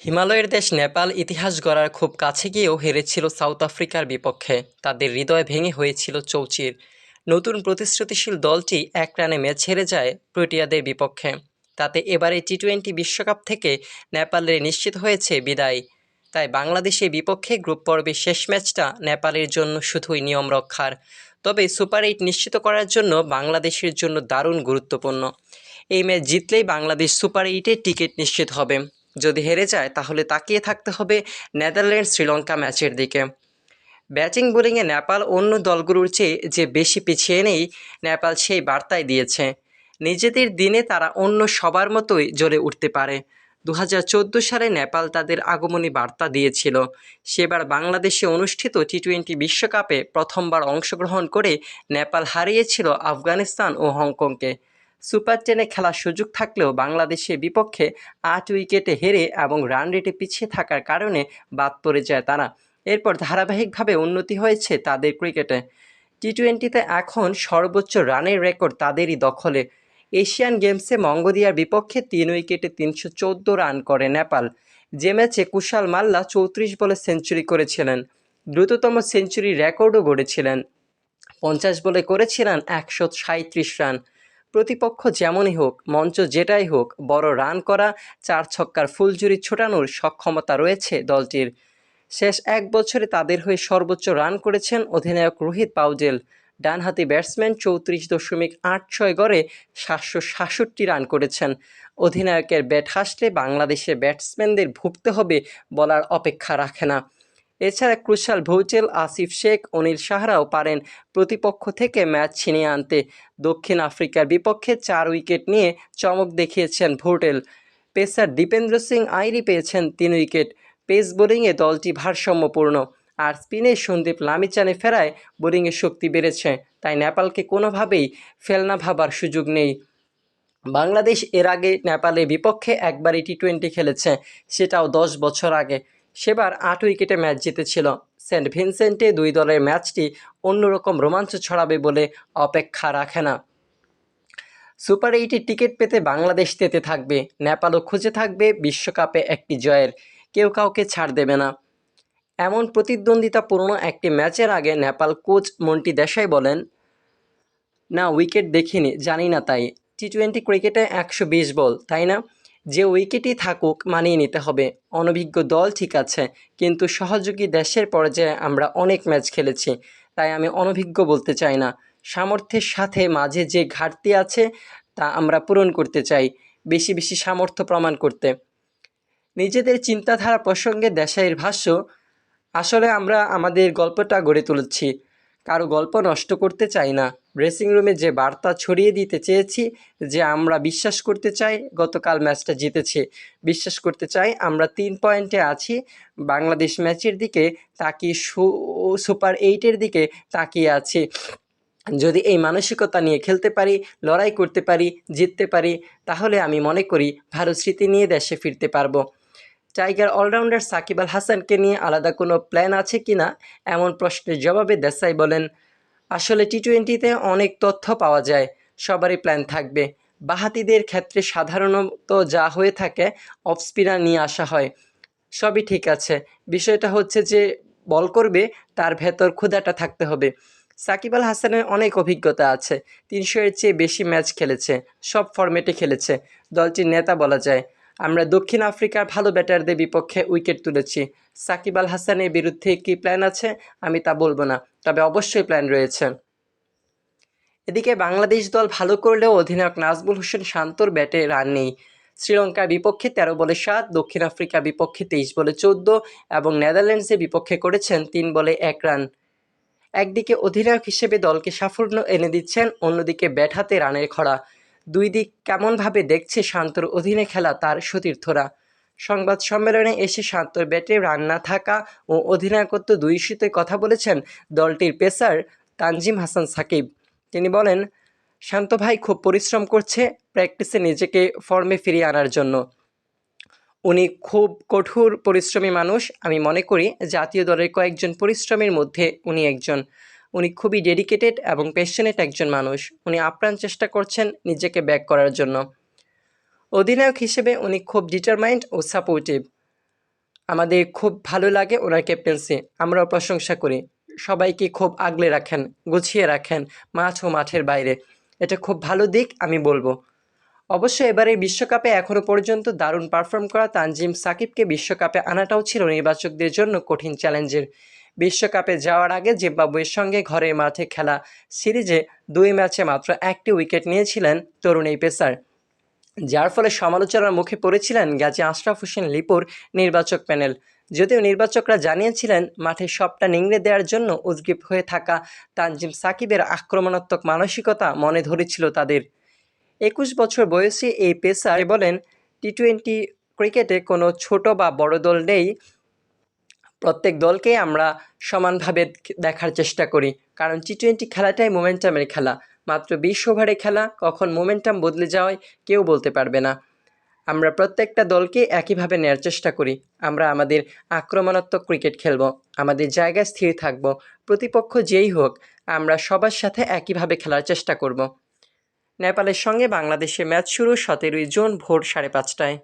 হিমালয়ের দেশ নেপাল ইতিহাস গড়ার খুব কাছে গিয়েও হেরেছিল সাউথ আফ্রিকার বিপক্ষে। তাদের হৃদয় ভেঙে হয়েছিল চৌচির। নতুন প্রতিশ্রুতিশীল দলটি এক রানে ম্যাচ হেরে যায় প্রোটিয়াদের বিপক্ষে। তাতে এবারে টি টোয়েন্টি বিশ্বকাপ থেকে নেপালের নিশ্চিত হয়েছে বিদায়। তাই বাংলাদেশের বিপক্ষে গ্রুপ পর্বের শেষ ম্যাচটা নেপালের জন্য শুধুই নিয়ম রক্ষার। তবে সুপার এইট নিশ্চিত করার জন্য বাংলাদেশের জন্য দারুণ গুরুত্বপূর্ণ। এই ম্যাচ জিতলেই বাংলাদেশ সুপার এইটের টিকিট নিশ্চিত হবে। যদি হেরে যায়, তাহলে তাকিয়ে থাকতে হবে নেদারল্যান্ড শ্রীলঙ্কা ম্যাচের দিকে। ব্যাটিং বোলিংয়ে নেপাল অন্য দলগুলোর চেয়ে যে বেশি পিছিয়ে নেই, নেপাল সেই বার্তাই দিয়েছে। নিজেদের দিনে তারা অন্য সবার মতোই জ্বলে উঠতে পারে। দু হাজার চোদ্দ সালে নেপাল তাদের আগমনী বার্তা দিয়েছিল। সেবার বাংলাদেশে অনুষ্ঠিত টি টোয়েন্টি বিশ্বকাপে প্রথমবার অংশগ্রহণ করে নেপাল হারিয়েছিল আফগানিস্তান ও হংকংকে। সুপার টেনে খেলার সুযোগ থাকলেও বাংলাদেশের বিপক্ষে আট উইকেটে হেরে এবং রান রেটে পিছিয়ে থাকার কারণে বাদ পড়ে যায় তারা। এরপর ধারাবাহিকভাবে উন্নতি হয়েছে তাদের ক্রিকেটে। টি টোয়েন্টিতে এখন সর্বোচ্চ রানের রেকর্ড তাদেরই দখলে। এশিয়ান গেমসে মঙ্গোলিয়ার বিপক্ষে তিন উইকেটে তিনশো চোদ্দ রান করে নেপাল। যে ম্যাচে কুশাল মাল্লা চৌত্রিশ বলে সেঞ্চুরি করেছিলেন। দ্রুততম সেঞ্চুরি রেকর্ডও গড়েছিলেন। পঞ্চাশ বলে করেছিলেন একশো সাঁত্রিশ রান। প্রতিপক্ষ যেমনই হোক, মঞ্চ যেটাই হোক, বড় রান করা, চার ছক্কার ফুলঝুরি ছোটানোর সক্ষমতা রয়েছে দলটির। শেষ এক বছরে তাদের হয়ে সর্বোচ্চ রান করেছেন অধিনায়ক রোহিত পাউজেল। ডানহাতি ব্যাটসম্যান চৌত্রিশ দশমিক আট ছয় গড়ে সাতশো সাতষট্টি রান করেছেন। অধিনায়কের ব্যাট হাসলে বাংলাদেশের ব্যাটসম্যানদের ভুগতে হবে বলার অপেক্ষা রাখে না। এছাড়া ক্রুশাল ভৌচেল আসিফ শেখ, অনিল সাহারাও পারেন প্রতিপক্ষ থেকে ম্যাচ ছিনিয়ে আনতে। দক্ষিণ আফ্রিকার বিপক্ষে চার উইকেট নিয়ে চমক দেখিয়েছেন ভোটেল। পেসার দীপেন্দ্র সিং আইরি পেয়েছেন তিন উইকেট। পেস বোলিংয়ে দলটি ভারসাম্যপূর্ণ, আর স্পিনে সন্দীপ লামিচানে ফেরায় বোলিংয়ের শক্তি বেড়েছে, তাই নেপালকে কোনোভাবেই ফেলনা ভাবার সুযোগ নেই। বাংলাদেশ এর আগে নেপালের বিপক্ষে একবারই টি টোয়েন্টি খেলেছে, সেটাও দশ বছর আগে। সেবার আট উইকেটে ম্যাচ জিতেছিল। সেন্ট ভিনসেন্টে দুই দলের ম্যাচটি অন্যরকম রোমাঞ্চ ছড়াবে বলে অপেক্ষা রাখে না। সুপার এইটের টিকিট পেতে বাংলাদেশ তেতে থাকবে। নেপালও খুঁজে থাকবে বিশ্বকাপে একটি জয়ের। কেউ কাউকে ছাড় দেবে না। এমন প্রতিদ্বন্দ্বিতাপূর্ণ একটি ম্যাচের আগে নেপাল কোচ মন্টি দেশাই বলেন, না, উইকেট দেখিনি, জানি না তাই। টি টোয়েন্টি ক্রিকেটে একশো বিশ বল, তাই না? যে উইকেটই থাকুক, মানিয়ে নিতে হবে। অনভিজ্ঞ দল ঠিক আছে, কিন্তু সহযোগী দেশের পর্যায়ে আমরা অনেক ম্যাচ খেলেছি, তাই আমি অনভিজ্ঞ বলতে চাই না। সামর্থ্যের সাথে মাঝে যে ঘাটতি আছে, তা আমরা পূরণ করতে চাই, বেশি বেশি সামর্থ্য প্রমাণ করতে। নিজেদের চিন্তাধারা প্রসঙ্গে দেশাইয়ের ভাষ্য, আসলে আমরা আমাদের গল্পটা গড়ে তুলেছি। কারও গল্প নষ্ট করতে চাই না। ড্রেসিং রুমে যে বার্তা ছড়িয়ে দিতে চেয়েছি, যে আমরা বিশ্বাস করতে চাই, গতকাল ম্যাচটা জিতেছে। বিশ্বাস করতে চাই, আমরা তিন পয়েন্টে আছি। বাংলাদেশ ম্যাচের দিকে তাকিয়ে সুপার এইটের দিকে তাকিয়ে আছি। যদি এই মানসিকতা নিয়ে খেলতে পারি, লড়াই করতে পারি, জিততে পারি, তাহলে আমি মনে করি ভালো স্মৃতি নিয়ে দেশে ফিরতে পারব। টাইগার অলরাউন্ডার সাকিব আল হাসানকে নিয়ে আলাদা কোনো প্ল্যান আছে কি না? এমন প্রশ্নের জবাবে দেসাই বলেন, আসলে টি টোয়েন্টিতে অনেক তথ্য পাওয়া যায়, সবারই প্ল্যান থাকবে। বাহাতিদের ক্ষেত্রে সাধারণত যা হয়ে থাকে অফ স্পিনার নিয়ে আসা হয়। সবই ঠিক আছে। বিষয়টা হচ্ছে যে, বল করবে, তার ভেতর ক্ষুদাটা থাকতে হবে। সাকিব আল হাসানের অনেক অভিজ্ঞতা আছে। তিনশো এর চেয়ে বেশি ম্যাচ খেলেছে, সব ফরম্যাটে খেলেছে। দলটির নেতা বলা যায়। আমরা দক্ষিণ আফ্রিকার ভালো ব্যাটারদের বিপক্ষে উইকেট তুলেছি। সাকিব আল হাসানের বিরুদ্ধে কী প্ল্যান আছে? আমি তা বলব না, তবে অবশ্যই প্ল্যান রয়েছে। এদিকে বাংলাদেশ দল ভালো করলেও অধিনায়ক নাজমুল হোসেন শান্তর ব্যাটে রান নেই। শ্রীলঙ্কার বিপক্ষে তেরো বলে সাত, দক্ষিণ আফ্রিকার বিপক্ষে তেইশ বলে চোদ্দ এবং নেদারল্যান্ডসের বিপক্ষে করেছেন তিন বলে এক রান। একদিকে অধিনায়ক হিসেবে দলকে সাফল্য এনে দিচ্ছেন, অন্যদিকে ব্যাট হাতে রানের খরা। দুই দিক কেমনভাবে দেখছে শান্তর অধীনে খেলা তার সতীর্থরা। সংবাদ সম্মেলনে এসে শান্তর ব্যাটে রান না থাকা ও অধিনায়কত্ব দুই ইস্যুতে কথা বলেছেন দলটির পেসার তানজিম হাসান সাকিব। তিনি বলেন, শান্ত ভাই খুব পরিশ্রম করছে প্র্যাকটিসে নিজেকে ফর্মে ফিরিয়ে আনার জন্য। উনি খুব কঠোর পরিশ্রমী মানুষ। আমি মনে করি জাতীয় দলের কয়েকজন পরিশ্রমীর মধ্যে উনি একজন। উনি খুবই ডেডিকেটেড এবং প্যাশনেট একজন মানুষ। উনি আপ্রাণ চেষ্টা করছেন নিজেকে ব্যাক করার জন্য। অধিনায়ক হিসেবে উনি খুব ডিটারমাইন্ড ও সাপোর্টিভ আমাদের খুব ভালো লাগে ওনার ক্যাপ্টেন্সি আমরাও প্রশংসা করি। সবাইকে খুব আগলে রাখেন, গুছিয়ে রাখেন মাঠ ও মাঠের বাইরে। এটা খুব ভালো দিক, আমি বলব। অবশ্য এবারে বিশ্বকাপে এখনও পর্যন্ত দারুণ পারফর্ম করা তানজিম সাকিবকে বিশ্বকাপে আনাটাও ছিল নির্বাচকদের জন্য কঠিন চ্যালেঞ্জের বিশ্বকাপে যাওয়ার আগে জিম্বাবুয়ের সঙ্গে ঘরের মাঠে খেলা সিরিজে দুই ম্যাচে মাত্র একটি উইকেট নিয়েছিলেন তরুণ এই পেসার। যার ফলে সমালোচনার মুখে পড়েছিলেন গাজী আশরাফ হোসেন লিপুর নির্বাচক প্যানেল। যদিও নির্বাচকরা জানিয়েছিলেন মাঠে সবটা নিংড়ে দেওয়ার জন্য উদ্গ্রীব হয়ে থাকা তানজিম সাকিবের আক্রমণাত্মক মানসিকতা মনে ধরেছিল তাদের। একুশ বছর বয়সী এই পেসার বলেন টি টোয়েন্টি ক্রিকেটে কোনো ছোট বা বড় দল নেই। প্রত্যেক দলকেই আমরা সমানভাবে দেখার চেষ্টা করি। কারণ টি টোয়েন্টি খেলাটাই মোমেন্টামের খেলা। মাত্র বিশ ওভারে খেলা, কখন মোমেন্টাম বদলে যাওয়ায় কেউ বলতে পারবে না। আমরা প্রত্যেকটা দলকে একইভাবে নেওয়ার চেষ্টা করি। আমরা আমাদের আক্রমণাত্মক ক্রিকেট খেলব, আমাদের জায়গায় স্থির থাকব, প্রতিপক্ষ যেই হোক, আমরা সবার সাথে একইভাবে খেলার চেষ্টা করব। নেপালের সঙ্গে বাংলাদেশের ম্যাচ শুরু সতেরোই জুন ভোর সাড়ে পাঁচটায়।